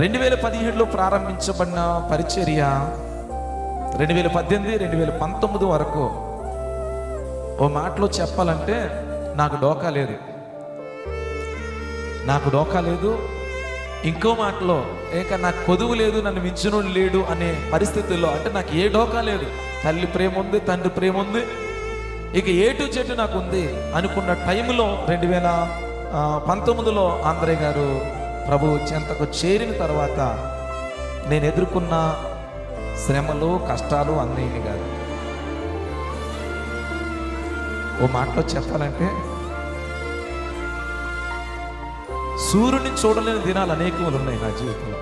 రెండు వేల పదిహేడులో ప్రారంభించబడిన పరిచర్య రెండు వేల పద్దెనిమిది రెండు వేల పంతొమ్మిది వరకు ఓ మాటలో చెప్పాలంటే నాకు డోకా లేదు. నాకు డోకా లేదు. ఇంకో మాటలో ఏక నాకు కొదువు లేదు నన్ను మించినోడు లేడు అనే పరిస్థితుల్లో అంటే నాకు ఏ డోకా లేదు. తల్లి ప్రేమ ఉంది తండ్రి ప్రేమ ఉంది. ఇక ఏ టు చెట్టు నాకు ఉంది అనుకున్న టైంలో రెండు వేల పంతొమ్మిదిలో ఆంధ్రయ్య గారు ప్రభు చెంతకు చేరిన తర్వాత నేను ఎదుర్కొన్న శ్రమలు కష్టాలు అన్నీ కాదు. ఓ మాటలో చెప్పాలంటే సూర్యుని చూడలేని దినాలు అనేకములు ఉన్నాయి నా జీవితంలో.